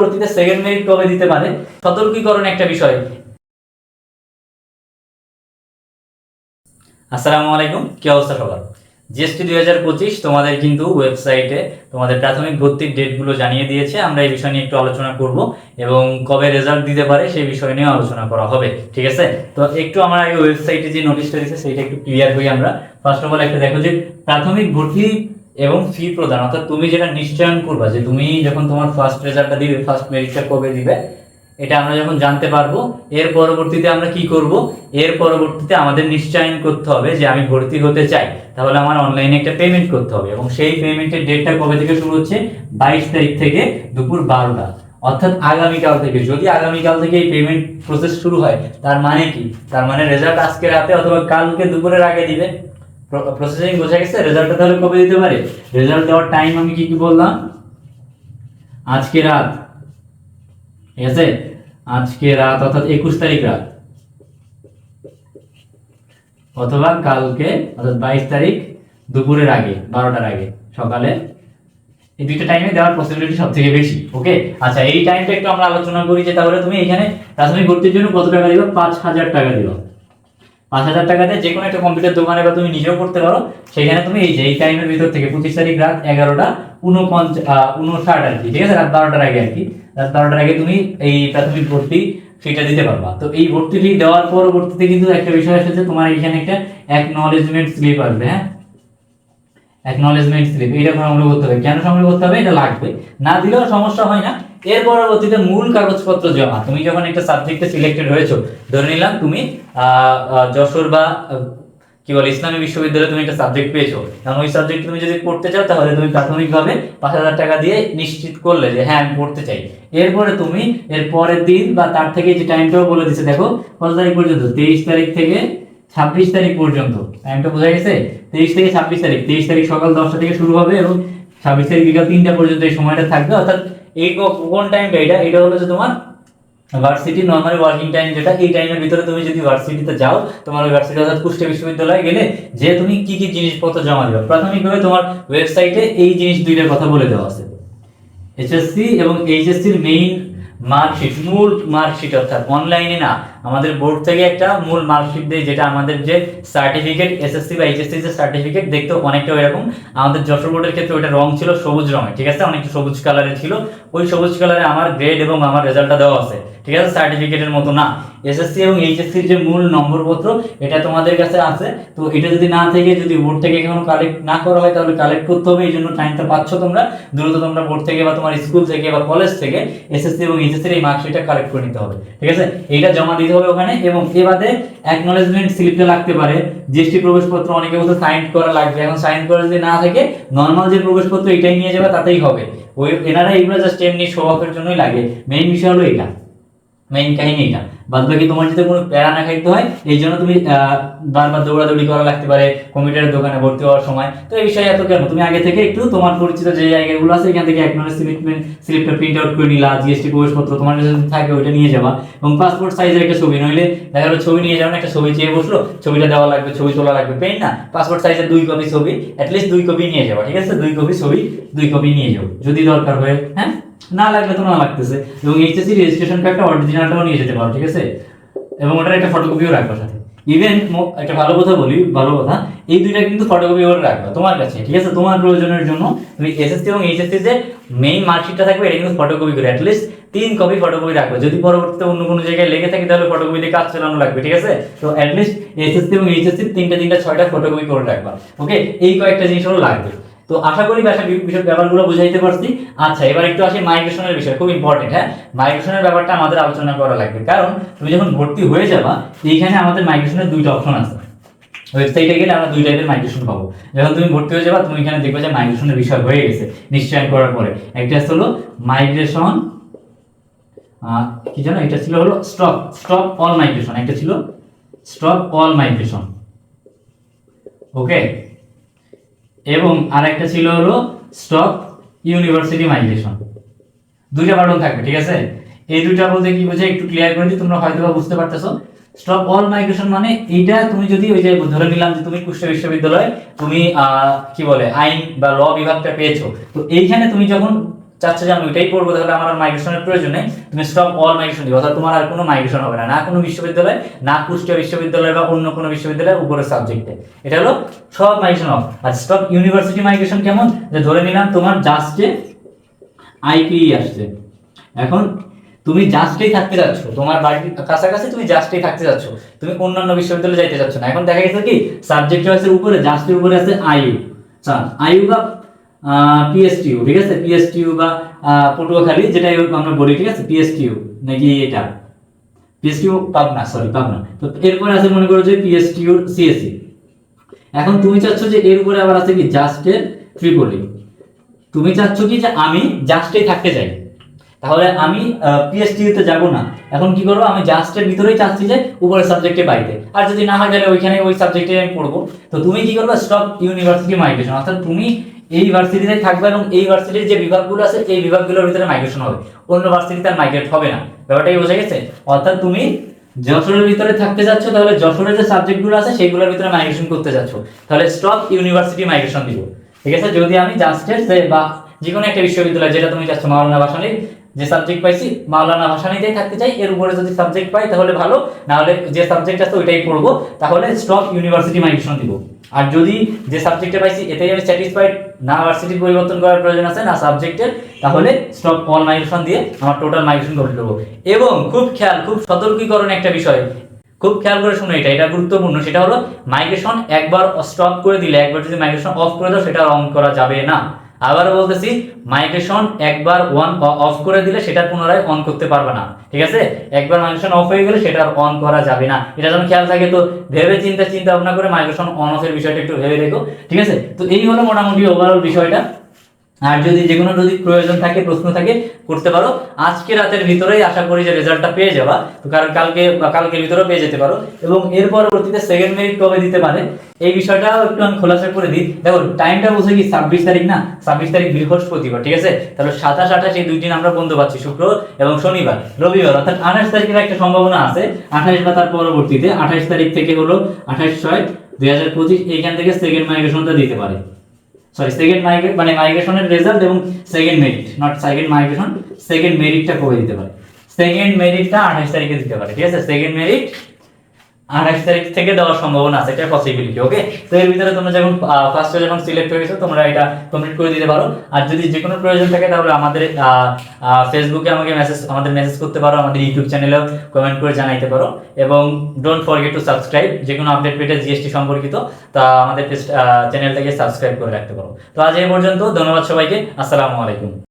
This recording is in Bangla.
পরবর্তীতে সেকেন্ড মেরিট কবে দিতে পারে? সতর্কীকরণ একটা বিষয়। আসসালামু আলাইকুম, কি অবস্থা সবার? জিএসটি দুই হাজার পঁচিশ তোমাদের কিন্তু ওয়েবসাইটে তোমাদের প্রাথমিক ভর্তির ডেটগুলো জানিয়ে দিয়েছে। আমরা এই বিষয় নিয়ে একটু আলোচনা করব এবং কবে রেজাল্ট দিতে পারে সেই বিষয় নিয়ে আলোচনা করা হবে, ঠিক আছে? তো একটু আমরা আগে ওয়েবসাইটে যে নোটিশটা দিচ্ছে সেইটা একটু ক্লিয়ার হই আমরা। ফার্স্ট অফ অল একটা দেখো যে প্রাথমিক ভর্তি এবং ফি প্রদান, অর্থাৎ তুমি যেটা নিশ্চয়ন করবা, যে তুমি যখন তোমার ফার্স্ট রেজাল্টটা দিবে ফার্স্ট মেরিটটা কবে দিবে, এটা আমরা যখন জানতে পারব, এর পরবর্তীতে আমরা কি করব? এর পরবর্তীতে আমাদের নিশ্চয়ন করতে হবে যে আমি ভর্তি হতে চাই। তাহলে আমার অনলাইনে একটা পেমেন্ট করতে হবে এবং সেই পেমেন্টের ডেটটা কবে থেকে শুরু হচ্ছে? বাইশ তারিখ থেকে দুপুর বারোটা। অর্থাৎ আগামীকাল থেকে। যদি আগামীকাল থেকে এই পেমেন্ট প্রসেস শুরু হয়, তার মানে কি? তার মানে রেজাল্ট আজকে রাতে অথবা কালকে দুপুরের আগে দিবে। প্রসেসিং বোঝা গেছে রেজাল্টটা তাহলে কবে দিতে পারে? রেজাল্ট দেওয়ার টাইম আমি কি কি বললাম? আজকে রাত, ঠিক আছে? আজকে রাত, অর্থাৎ একুশ তারিখ রাত। অথবা কালকে, অর্থাৎ বাইশ তারিখ দুপুরের আগে, বারোটার আগে, সকালে। এই দুইটা টাইমে দেওয়ার পসিবিলিটি সব থেকে বেশি ওকে আচ্ছা এই টাইমটা একটু আমরা আলোচনা করি যে তাহলে তুমি এখানে প্রাথমিক ভর্তির জন্য কত টাকা দিবা? পাঁচ হাজার টাকা দিবা। পাঁচ হাজার টাকাতে যে কোনো একটা কম্পিউটার দোকানে বা তুমি নিজেও করতে পারো, সেখানে তুমি এই যে, এই টাইমের ভিতর থেকে পঁচিশ তারিখ রাত এগারোটা উনপঞ্চাশ উনষাট আর কি, ঠিক আছে? রাত বারোটার আগে আর কি। রাত বারোটার আগে তুমি এই প্রাথমিক ভর্তি ফিটা দিতে পারবা। তো এই ভর্তি ফি দেওয়ার পরবর্তীতে কিন্তু একটা বিষয় এসেছে তোমার এখানে একটা অ্যাকনলেজমেন্ট স্লিপ আসবে হ্যাঁ? অ্যাকনলেজমেন্ট স্লিপ এটা সংগ্রহ করতে হবে। কেন সংগ্রহ করতে হবে? এটা লাগবে। না দিলেও সমস্যা হয় না। এর পরবর্তীতে মূল কাগজপত্র জমা। তুমি যখন একটা সাবজেক্টে সিলেক্টেড হয়েছো, ধরে নিলাম তুমি যশোর বা কি বলে, ইসলামী বিশ্ববিদ্যালয়ে তুমি একটা সাবজেক্ট পেয়েছ। কারণ ওই সাবজেক্ট তুমি যদি পড়তে চাও, তাহলে তুমি প্রাথমিকভাবে পাঁচ হাজার টাকা দিয়ে নিশ্চিত করলে যে হ্যাঁ আমি পড়তে চাই। এরপরে তুমি, এর পরের দিন বা তার থেকে যে টাইমটাও বলে দিচ্ছে দেখো, কত তারিখ পর্যন্ত? তেইশ তারিখ থেকে ছাব্বিশ তারিখ পর্যন্ত। টাইমটা বোঝা গেছে? তেইশ থেকে ছাব্বিশ তারিখ। তেইশ তারিখ সকাল দশটা থেকে শুরু হবে এবং ছাব্বিশ তারিখ বিকাল তিনটা পর্যন্ত এই সময়টা থাকবে। অর্থাৎ এই কোন টাইমটা এটা? এটা হলো যে তোমার ভার্সিটি নর্মালি ওয়ার্কিং টাইম যেটা, এই টাইমের ভিতরে তুমি যদি ভার্সিটিতে যাও, তোমার ভার্সিটি অর্থাৎ কুষ্টিয়া বিশ্ববিদ্যালয়ে গেলে যে তুমি কি কি জিনিসপত্র জমা দিবে? প্রাথমিকভাবে তোমার ওয়েবসাইটে এই জিনিস দুইটার কথা বলে দেওয়া আছে। এইচএসসি এবং এইচএসসির মেইন মার্কশিট মূল মার্কশিট অর্থাৎ অনলাইনে না আমাদের বোর্ড থেকে একটা মূল মার্কশিট দেয়, যেটা আমাদের যে সার্টিফিকেট এসএসসি বা এইচএসসি যে সার্টিফিকেট দেখতে অনেকটা এরকম আমাদের যশোর বোর্ডের ক্ষেত্রে ওটা রং ছিল সবুজ রঙের, ঠিক আছে? অনেকটা সবুজ কালারের ছিল। ওই সবুজ কালারে আমার গ্রেড এবং আমার রেজাল্টটা দেওয়া আছে, ঠিক আছে? সার্টিফিকেটের মতো না। এসএসসি এবং এইচএসসির যে মূল নম্বরপত্র, এটা তোমাদের কাছে আছে। তো এটা যদি না থেকে, যদি বোর্ড থেকে কোনো কালেক্ট না করা হয়, তাহলে কালেক্ট করতে হবে। এই জন্য টাইমটা পাচ্ছ তোমরা। দ্রুত তোমরা বোর্ড থেকে বা তোমার স্কুল থেকে বা কলেজ থেকে এসএসসি এবং এইচএসসির এই মার্কশিটটা কালেক্ট করে নিতে হবে, ঠিক আছে? এইটা জমা দিতে হবে ওখানে এবং এ বাদে অ্যাকনোলেজমেন্ট স্লিপটা লাগতে পারে। জিএসটি প্রবেশপত্র অনেকে বলতে সাইন করা লাগবে। এখন সাইন করা যদি না থাকে নর্মাল যে প্রবেশপত্র এটাই নিয়ে যাবে, তাতেই হবে। ওই এনারা এইগুলো জাস্ট এমনি শো অফের জন্যই লাগে। মেইন বিষয় হলো এটা। মেইন কাহিনী এটা। বাদ বাকি তোমার যদি কোনো প্যারা না খাইতে হয়, এই জন্য তুমি বারবার দৌড়াদৌড়ি করা লাগতে পারে, কম্পিউটারের দোকানে ভর্তি হওয়ার সময়। তো এই বিষয়ে এত কেন? তুমি আগে থেকে একটু তোমার পরিচিত যে জায়গাগুলো আছে, এখান থেকে একনোলেজ স্লিপমেন্ট স্লিপটা প্রিন্ট আউট করে নিলা জিএসটি প্রবেশপত্র তোমার যদি থাকে, ওইটা নিয়ে যাবা। এবং পাসপোর্ট সাইজের একটা ছবি, নইলে দেখা গেলো ছবি নিয়ে যাবেন একটা ছবি চেয়ে বসল, ছবিটা দেওয়া লাগবে, ছবি তোলা লাগবে পেন না পাসপোর্ট সাইজের দুই কপি ছবি অ্যাটলিস্ট দুই কপি নিয়ে যাবা, ঠিক আছে? দুই কপি ছবি, দুই কপি নিয়ে যাও, যদি দরকার হয় হ্যাঁ? না লাগলে তো না লাগতেছে। এবং এইচএসসি রেজিস্ট্রেশন কার্ডটা অরিজিনালটাও নিয়ে যেতে পারো, ঠিক আছে? এবং ওটার একটা ফটোকপিও রাখবা সাথে। ইভেন একটা ভালো কথা বলি, ভালো কথা, এই দুইটা কিন্তু ফটোকপি করে রাখবা, তোমার কাছে, ঠিক আছে? তোমার প্রয়োজনের জন্য তুমি এসএসসি এবং এইচএসসি যে মেইন মার্কশিটটা থাকবে, এটা কিন্তু ফটোকপি করে অ্যাটলিস্ট তিন কপি ফটোকপি রাখবে। যদি পরবর্তীতে অন্য কোনো জায়গায় লেগে থাকে, তাহলে ফটোকপি দিয়ে কাজ চালানো লাগবে, ঠিক আছে? তো অ্যাটলিস্ট এসএসসি এবং এইচএসসি তিনটা তিনটা, ছয়টা ফটোকপি করে রাখবা ওকে এই কয়েকটা জিনিস হলো লাগবে। তো আশা করি বিষয় ব্যাপারগুলো বুঝাইতে পারছি। আচ্ছা এবার একটু আসি মাইগ্রেশনের বিষয়, খুব ইম্পর্টেন্ট হ্যাঁ? মাইগ্রেশনের ব্যাপারটা আমাদের আলোচনা করা লাগবে। কারণ তুমি যখন ভর্তি হয়ে যাবা, এইখানে আমাদের মাইগ্রেশনের দুইটা অপশন আছে। ওয়েবসাইটে গেলে আমরা দুই টাইপের মাইগ্রেশন পাবো। যখন তুমি ভর্তি হয়ে যাবা, তুমি এখানে দেখবে যে মাইগ্রেশনের বিষয় হয়ে গেছে নিশ্চয়ন করার পরে। একটা হলো মাইগ্রেশন কি জানো? এটা ছিল হলো স্টপ স্টপ অল মাইগ্রেশন একটা ছিল স্টপ অল মাইগ্রেশন ওকে এবং আরেকটা ছিল হলো স্টপ ইউনিভার্সিটি মাইগ্রেশন দুইটা বাটন থাকবে, ঠিক আছে? এই দুইটা বলতে কি বোঝায় একটু ক্লিয়ার করে দিই, তোমরা হয়তো বুঝতে পারতেছো। স্টপ অল মাইগ্রেশন মানে এইটা তুমি যদি ওই যে ধরে নিলাম যে তুমি কুষ্টিয়া বিশ্ববিদ্যালয়, তুমি কি বলে, আইন বা ল বিভাগটা পেয়েছ। তো এইখানে তুমি যখন চাচ্ছ যে আমি ওইটাই পড়ব তাহলে আমার আর মাইগ্রেশনের প্রয়োজন নেই। তুমি স্টপ অল মাইগ্রেশন দিবে অর্থাৎ তোমার আর কোনো মাইগ্রেশন হবে না। না কোনো বিশ্ববিদ্যালয়, না কুষ্টিয়া বিশ্ববিদ্যালয় বা অন্য কোনো বিশ্ববিদ্যালয়ের উপরের সাবজেক্টে এটা হলো সব মাইগ্রেশন অফ আর স্টপ ইউনিভার্সিটি মাইগ্রেশন কেমন? যে ধরে নিলাম তোমার জাস্টে আইপি আসছে। এখন তুমি জাস্টেই থাকতে যাচ্ছ। তোমার বাড়ির কাছাকাছি তুমি জাস্টেই থাকতে যাচ্ছ। তুমি অন্যান্য বিশ্ববিদ্যালয়ে যাইতে যাচ্ছ না। এখন দেখা গেছে কি? সাবজেক্ট চয়েসের উপরে জাস্টের উপরে আছে আইইউ আচ্ছা আইইউ বা পিএসটিউ ঠিক আছে? পিএসটিউ বা পটুয়াখালী হোক আমরা বলি, ঠিক আছে? পিএসটিউ নাকি এটা? PSTU Pabna sorry Pabna. তো এরপরে আছে, মনে করো যে পিএসটিউ সিএসসি এখন তুমি চাচ্ছ যে এর উপরে আবার আছে কি? জাস্টের ট্রিপলি তুমি চাচ্ছ কি যে আমি জাস্টেই থাকতে চাই? তাহলে আমি পিএসটিতে যাব না। এখন কি করব? আমি জাস্টের ভিতরেই চাচ্ছি যে উপরের সাবজেক্টে বাইতে আর যদি না হয়, তাহলে ওইখানে ওই সাবজেক্টে আমি পড়ব। তো তুমি কি করবে? স্টপ ইউনিভার্সিটি মাইগ্রেশন অর্থাৎ তুমি এই ভার্সিটিতে থাকবে এবং এই ভার্সিটির যে বিভাগগুলো আছে, এই বিভাগগুলোর ভিতরে মাইগ্রেশন হবে। অন্য ভার্সিটিতে আর মাইগ্রেট হবে না। ব্যাপারটাই বোঝা গেছে? অর্থাৎ তুমি যশোরের ভিতরে থাকতে যাচ্ছ, তাহলে যশোরের যে সাবজেক্টগুলো আছে, সেইগুলোর ভিতরে মাইগ্রেশন করতে যাচ্ছ। তাহলে স্টপ ইউনিভার্সিটি মাইগ্রেশন দিব। ঠিক আছে? যদি আমি জাস্টের বা যে কোনো একটা বিশ্ববিদ্যালয়, যেটা তুমি চাচ্ছ, মাওলানা ভাসানী, যে সাবজেক্ট পাইছি, মাওলানা ভাসানীতেই থাকতে চাই, এর উপরে যদি সাবজেক্ট পাই তাহলে ভালো না হলে যে সাবজেক্ট আছে ওইটাই পড়ব, তাহলে স্টক ইউনিভার্সিটি মাইগ্রেশন দিব। আর যদি যে সাবজেক্টে পাইছি এটাই আমি স্যাটিসফাইড না ভার্সিটি পরিবর্তন করার প্রয়োজন আছে, না সাবজেক্টের তাহলে স্টক অল মাইগ্রেশন দিয়ে আমার টোটাল মাইগ্রেশন কমপ্লিট করব এবং খুব খেয়াল, খুব সতর্কীকরণ একটা বিষয়, খুব খেয়াল করে শুনো এটা এটা গুরুত্বপূর্ণ, সেটা হলো মাইগ্রেশন একবার স্টপ করে দিলে, একবার যদি মাইগ্রেশন অফ করে দাও, সেটা অন করা যাবে না। আবারও বলতেছি মাইগ্রেশন একবার অন অফ করে দিলে সেটা পুনরায় অন করতে পারবে না। ঠিক আছে? একবার মাইগ্রেশন অফ হয়ে গেলে সেটা অন করা যাবে না। এটা যেন খেয়াল থাকে তো, ভেবে চিন্তা চিন্তা ভাবনা করে মাইগ্রেশন অন অফের বিষয়টা একটু ভেবে দেখো ঠিক আছে? তো এই হলো মোটামুটি ওভারঅল বিষয়টা। আর যদি যে কোনো যদি প্রয়োজন থাকে, প্রশ্ন থাকে, করতে পারো। আজকে রাতের ভিতরেই আশা করি যে রেজাল্টটা পেয়ে যাবা। তো কারণ কালকে কালকের ভিতরেও পেয়ে যেতে পারো। এবং এর পরবর্তীতে সেকেন্ড মেরিট কবে দিতে পারে, এই বিষয়টাও একটু আমি খোলাসা করে দিই। দেখো টাইমটা বলছে কি ছাব্বিশ তারিখ না? ছাব্বিশ তারিখ বৃহস্পতিবার, ঠিক আছে? তাহলে সাতাশ, আঠাশ এই দুই দিন আমরা বন্ধ পাচ্ছি, শুক্র এবং শনিবার, রবিবার। অর্থাৎ আঠাশ তারিখের একটা সম্ভাবনা আছে। আঠাশ বা তার পরবর্তীতে, আঠাশ তারিখ থেকে হলো আঠাশ ছয় দুই হাজার পঁচিশ, এইখান থেকে সেকেন্ড মাইগ্রেশনটা দিতে পারে। সরি সেকেন্ড মাইগ্রেট মানে মাইগ্রেশনের রেজাল্ট এবং second merit not second migration second মেরিটটা কবে দিতে পারে। সেকেন্ড মেরিটটা আঠাশ তারিখে দিতে পারে, ঠিক আছে? সেকেন্ড মেরিট আঠাশ তারিখ থেকে দেওয়ার সম্ভাবনা আছে, এটা পসিবিলিটি ওকে তো এর ভিতরে তোমরা যখন ফার্স্টে যখন সিলেক্ট হয়ে গেছো, তোমরা এটা কমপ্লিট করে দিতে পারো। আর যদি যে কোনো প্রয়োজন থাকে, তাহলে আমাদের ফেসবুকে আমাকে মেসেজ আমাদের মেসেজ করতে পারো, আমাদের ইউটিউব চ্যানেলেও কমেন্ট করে জানাইতে পারো। এবং ডোন্ট ফরগেট টু সাবস্ক্রাইব যে কোনো আপডেট পেটে জিএসটি সম্পর্কিত, তা আমাদের চ্যানেলটাকে সাবস্ক্রাইব করে রাখতে পারো। তো আজ এই পর্যন্ত, ধন্যবাদ সবাইকে, আসসালামু আলাইকুম।